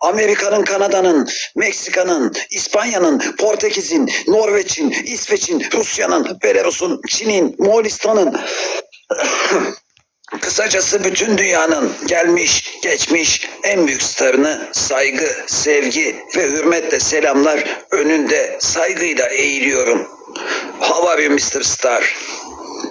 Amerika'nın, Kanada'nın, Meksika'nın, İspanya'nın, Portekiz'in, Norveç'in, İsveç'in, Rusya'nın, Belarus'un, Çin'in, Moğolistan'ın Kısacası bütün dünyanın gelmiş, geçmiş en büyük starını saygı, sevgi ve hürmetle selamlar önünde saygıyla eğiliyorum. How are you Mr. Star?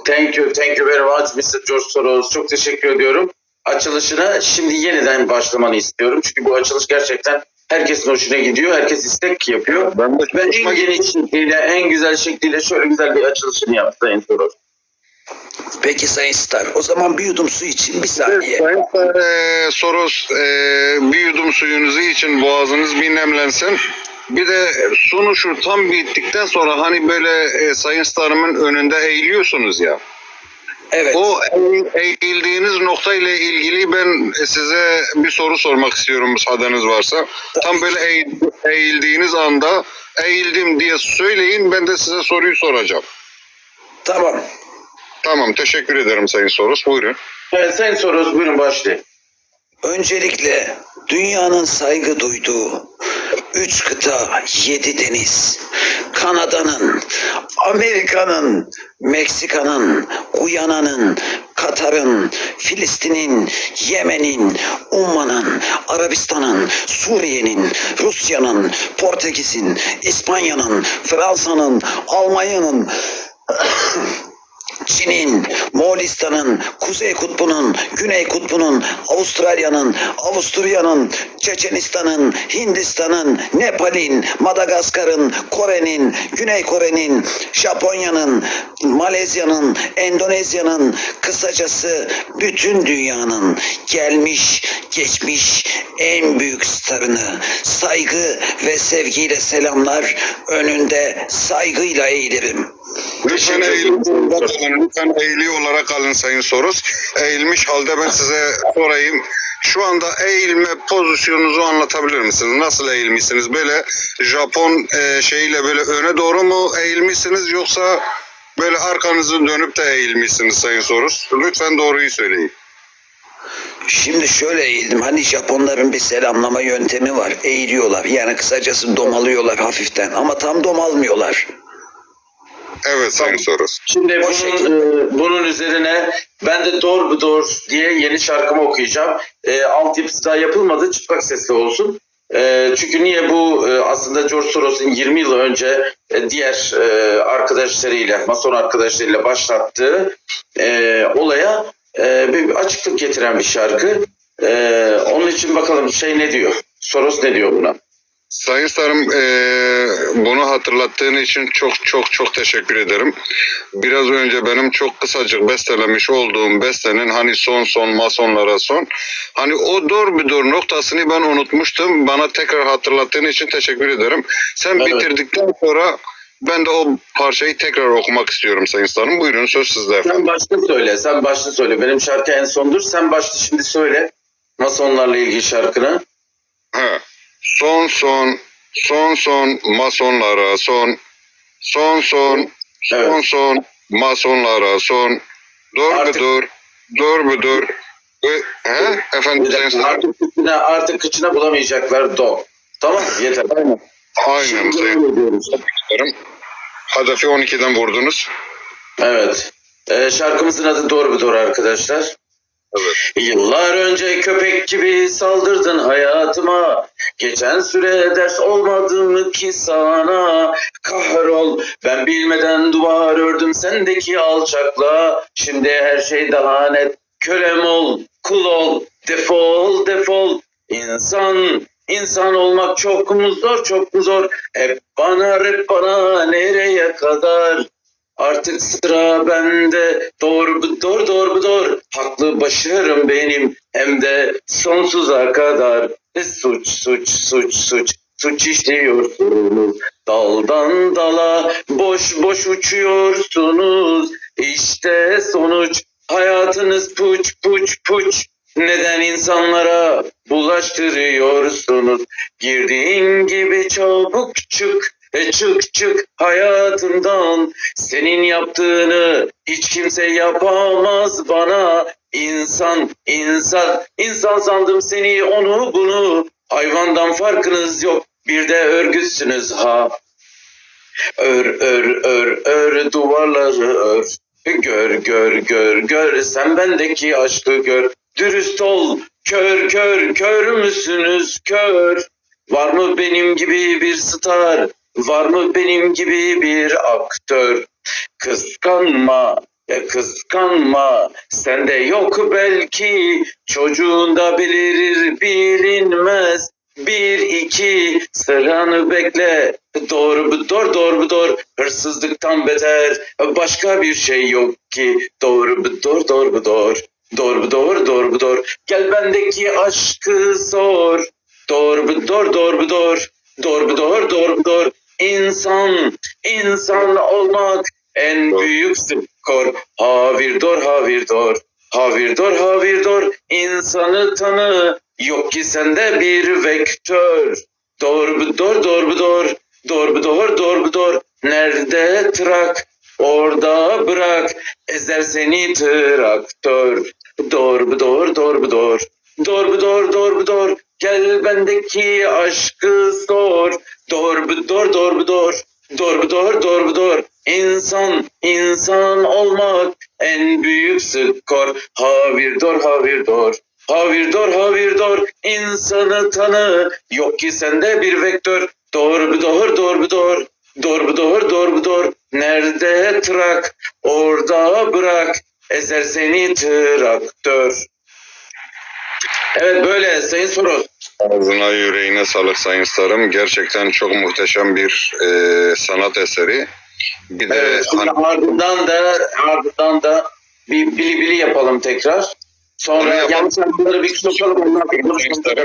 Thank you, thank you very much Mr. George Soros. Çok teşekkür ediyorum. Açılışına şimdi yeniden başlamanı istiyorum. Çünkü bu açılış gerçekten herkesin hoşuna gidiyor. Herkes istek yapıyor. Ben de Ve en geniş şekliyle, en güzel şekliyle şöyle güzel bir açılışını yaptı Sayın Soros. Peki Sayın Star, o zaman bir yudum su için bir saniye. Sayın eee, Soros eee, bir yudum suyunuzu için boğazınız bir nemlensin. Bir de sunuşu tam bittikten sonra hani böyle eee, Sayın Starım'ın önünde eğiliyorsunuz ya. Evet. O eğ- eğildiğiniz nokta ile ilgili ben size bir soru sormak istiyorum müsaadeniz varsa. Tam böyle eğ- eğildiğiniz anda eğildim diye söyleyin ben de size soruyu soracağım. Tamam. Tamam teşekkür ederim Sayın Soros buyurun. Evet Sayın Soros buyurun başlayın. Öncelikle dünyanın saygı duyduğu üç kıta, yedi deniz, Kanada'nın, Amerika'nın, Meksika'nın, Guyana'nın, Katar'ın, Filistin'in, Yemen'in, Umman'ın, Arabistan'ın, Suriye'nin, Rusya'nın, Portekiz'in, İspanya'nın, Fransa'nın, Almanya'nın, Çin'in, Moğolistan'ın, Kuzey Kutbu'nun, Güney Kutbu'nun, Avustralya'nın, Avusturya'nın, Çeçenistan'ın, Hindistan'ın, Nepal'in, Madagaskar'ın, Kore'nin, Güney Kore'nin, Japonya'nın, Malezya'nın, Endonezya'nın, kısacası bütün dünyanın gelmiş, geçmiş en büyük starını saygı ve sevgiyle selamlar önünde saygıyla eğilirim. Lütfen eğilmiş, lütfen eğili olarak alın Sayın Soros. Eğilmiş halde ben size sorayım. Şu anda eğilme pozisyonunuzu anlatabilir misiniz? Nasıl eğilmişsiniz? Böyle Japon e, şeyiyle böyle öne doğru mu eğilmişsiniz yoksa böyle arkanızı dönüp de eğilmişsiniz Sayın Soros? Lütfen doğruyu söyleyin. Şimdi şöyle eğildim. Hani Japonların bir selamlama yöntemi var. Eğiliyorlar. Yani kısacası domalıyorlar hafiften. Ama tam domalmıyorlar. Evet Sayın Soros. Şimdi bunun, şekilde. e, bunun üzerine ben de Doğru Doğru diye yeni şarkımı okuyacağım. E, altyapısı daha yapılmadı. Çıplak sesli olsun. E, çünkü niye bu e, aslında George Soros'un 20 yıl önce e, diğer e, arkadaşlarıyla, mason arkadaşlarıyla başlattığı e, olaya e, bir açıklık getiren bir şarkı. E, onun için bakalım şey ne diyor? Soros ne diyor buna? Sayın Starım eee, bunu hatırlattığın için çok çok çok teşekkür ederim. Biraz önce benim çok kısacık bestelemiş olduğum bestenin hani son son masonlara son. Hani o dur bir dur noktasını ben unutmuştum. Bana tekrar hatırlattığın için teşekkür ederim. Sen Evet. bitirdikten sonra ben de o parçayı tekrar okumak istiyorum Sayın Starım. Buyurun söz sizde efendim. Sen başta söyle, sen başta söyle. Benim şarkı en sondur. Sen başta şimdi söyle. Masonlarla ilgili şarkını. He. Son son son son masonlara son son son son Evet. son masonlara son dur bir Artık- dur dur bir dur Ve- he efendim Starım? artık kıçına, artık kıçına bulamayacaklar do. Tamam yeter. Aynen. aynen sayın. Hedefi 12'den vurdunuz. Evet. Ee, şarkımızın adı Doğru bir Doğru arkadaşlar. Yıllar önce köpek gibi saldırdın hayatıma. Geçen süre ders olmadı mı ki sana? Kahrol ben bilmeden duvar ördüm sendeki alçakla. Şimdi her şey daha net. Kölem ol, kul ol, defol, defol. İnsan, insan olmak çok mu zor, çok mu zor? Hep bana, hep bana nereye kadar? Artık sıra bende. Doğru doğru doğru doğru. Haklı başarım benim. Hem de sonsuza kadar. E, suç suç suç suç. Suç işliyorsunuz. Daldan dala boş boş uçuyorsunuz. İşte sonuç. Hayatınız puç puç puç. Neden insanlara bulaştırıyorsunuz? Girdiğin gibi çabuk çık e çık çık hayatımdan senin yaptığını hiç kimse yapamaz bana İnsan, insan, insan sandım seni onu bunu Hayvandan farkınız yok. Bir de örgütsünüz ha. Ör ör ör ör duvarları ör. Gör gör gör gör sen bendeki aşkı gör. Dürüst ol kör kör kör müsünüz kör. Var mı benim gibi bir star? Var mı benim gibi bir aktör? Kıskanma ya kıskanma. Sende yok belki çocuğunda belirir bilinmez. Bir iki sıranı bekle. Doğru bu doğru doğru hırsızlıktan beter. Başka bir şey yok ki. Doğru bu doğru bu doğru. Doğru doğru doğru gel bendeki aşkı sor. Doğru bu doğru bu doğru. Doğru doğru doğru insan insan olmak en büyük skor. Havirdor havirdor havirdor havirdor insanı tanı. Yok ki sende bir vektör. Doğru bu doğru doğru bu doğru doğru bu doğru doğru bu doğru nerede trak orada bırak. Ezer seni traktör. Doğru bu doğru doğru gel bendeki aşkı sor. Doğru bu doğru doğru bu doğru. Doğru bu doğru doğru bu doğru. İnsan insan olmak en büyük skor. Havirdor havirdor havirdor havirdor insanı tanı. Yok ki sende bir vektör. Doğru bu doğru doğru bu doğru. Doğru bu doğru doğru bu doğru. Nerede trak? Orada bırak. Ezer seni traktör Evet böyle Sayın Soros. Ağzına yüreğine sağlık Sayın Starım. Gerçekten çok muhteşem bir e, sanat eseri. Bir de Evet, hani, ardından da ardından da bir bili bili yapalım tekrar. Sonra yanlış anlamları bir sokalım ondan sonra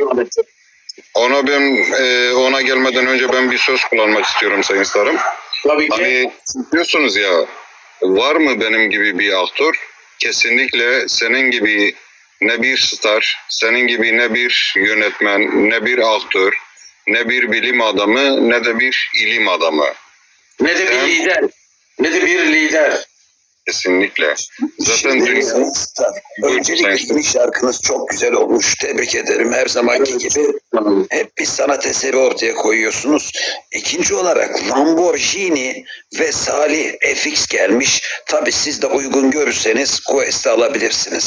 ona ben e, ona gelmeden önce ben bir söz kullanmak istiyorum Sayın Starım. Tabii ki. Hani diyorsunuz ya var mı benim gibi bir aktör? Kesinlikle senin gibi ne bir star, senin gibi ne bir yönetmen, ne bir aktör, ne bir bilim adamı, ne de bir ilim adamı. ne de bir lider. Ne de bir lider. Kesinlikle. Zaten Buyurun, öncelikle yeni şarkınız çok güzel olmuş. Tebrik ederim her zamanki gibi. Hep bir sanat eseri ortaya koyuyorsunuz. İkinci olarak Lamborghini ve Salih FX gelmiş. Tabi siz de uygun görürseniz Quest'i alabilirsiniz.